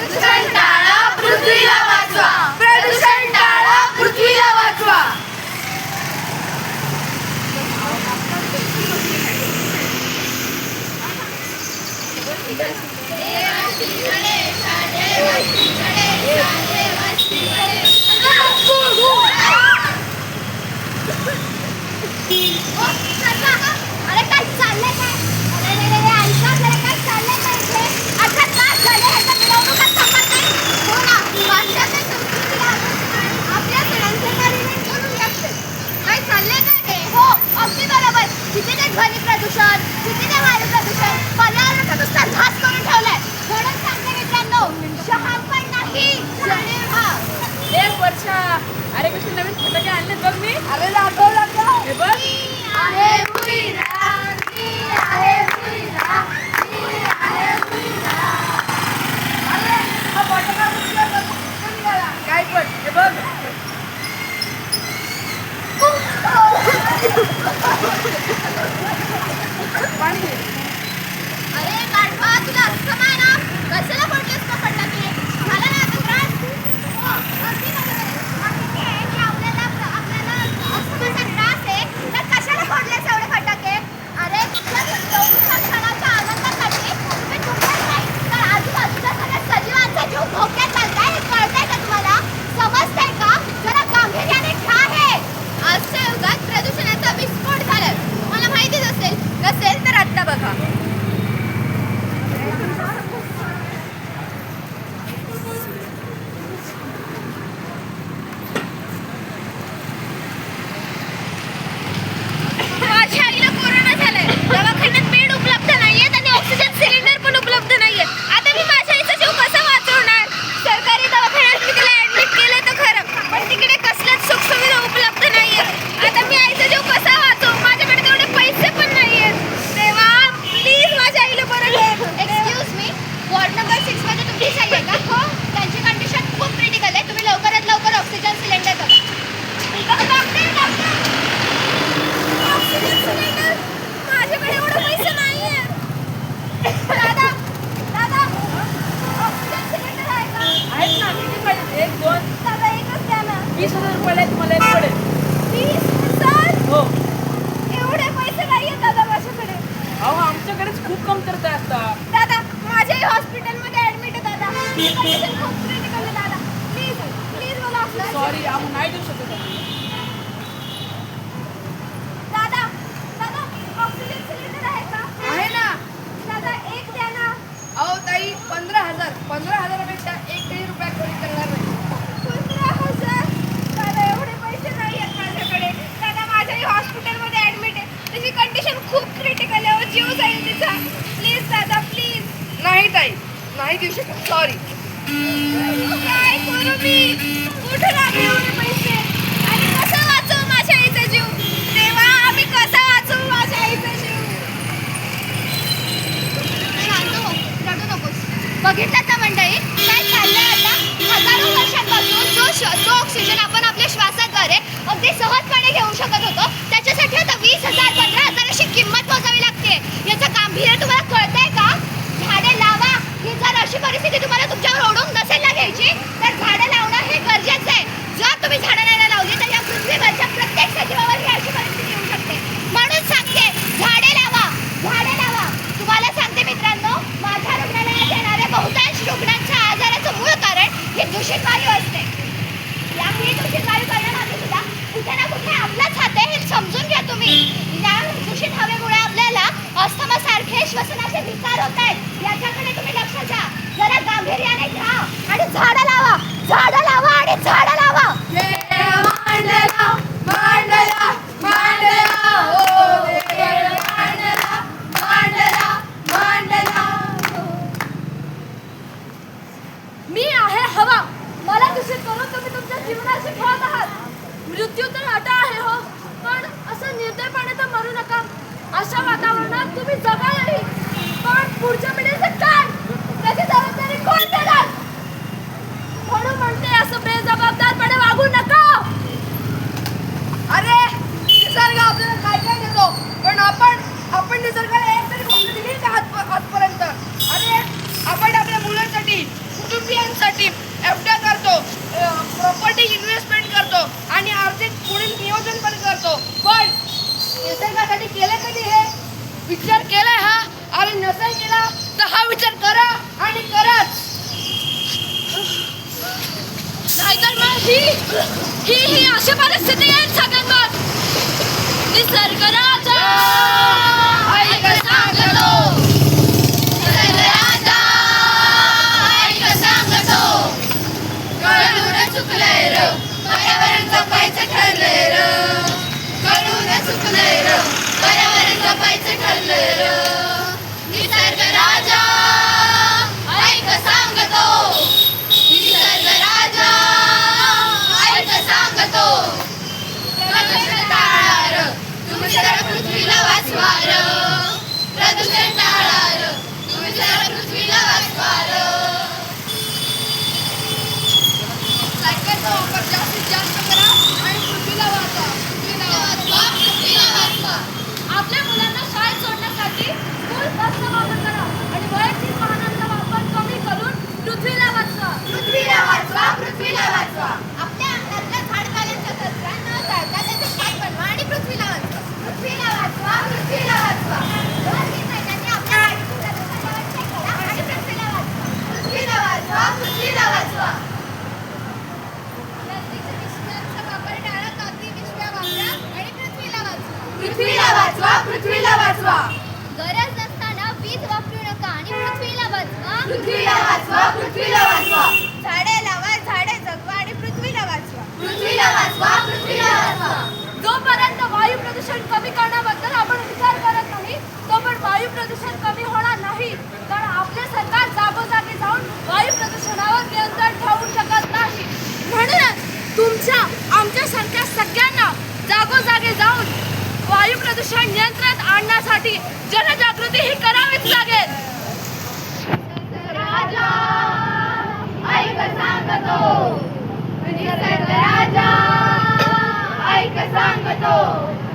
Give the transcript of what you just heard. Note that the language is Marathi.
प्रदूषण टाळा पृथ्वीला वाचवा. प्रदूषण टाळा पृथ्वीला वाचवा. अरे काय चाललंय काय? ध्वनी प्रदूषण चुकीचे वायू प्रदूषण पर्यावरणाचा नुसता करून ठेवलाय. म्हणून सांगते मित्रांनो पण नाही एक वर्ष अरे कसं नवीन फटाके आणले बघ मी. अरे लागो ¡Pásala por जीव जाईल तिचा. प्लीज दादा प्लीज नाही ताई. नाही देऊ शकत. सॉरी काय करू मी? कुठे लागले पैसे? आणि कसं वाचवू माझ्या आईचा जीव? तेव्हा आम्ही कसा वाचवू माझ्या आईचा जीव? शांत हो. रडू नकोस. बघितलं का मंडळी? काय चाललंय आता? हजारो वर्षांपासून जो जो ऑक्सिजन आपण आपल्या श्वासाद्वारे अगदी सहजपणे घेऊ शकत होतो তুমি জগাই विचार केलाय हा? आणि नसेल केला तर हा विचार करा आणि करत नाहीतर मग ही ही ही अशी परिस्थिती आहे सगळ्यांवर. ती जपायचं ठरलं निसर्ग राजा ऐक सांगतो. निसर्ग राजा ऐक सांगतो. प्रदूषण टाळणार तुम्ही जरा पृथ्वीला वाचवार. प्रदूषण टाळार तुम्ही जरा पृथ्वीला वाचवार. जास्तीत जास्त करा. तुमच्यासारख्या सगळ्यांना जागोजागी जाऊन वायू प्रदूषण नियंत्रणात आणण्यासाठी जनजागृती ही करावीच लागेल. सांगतो.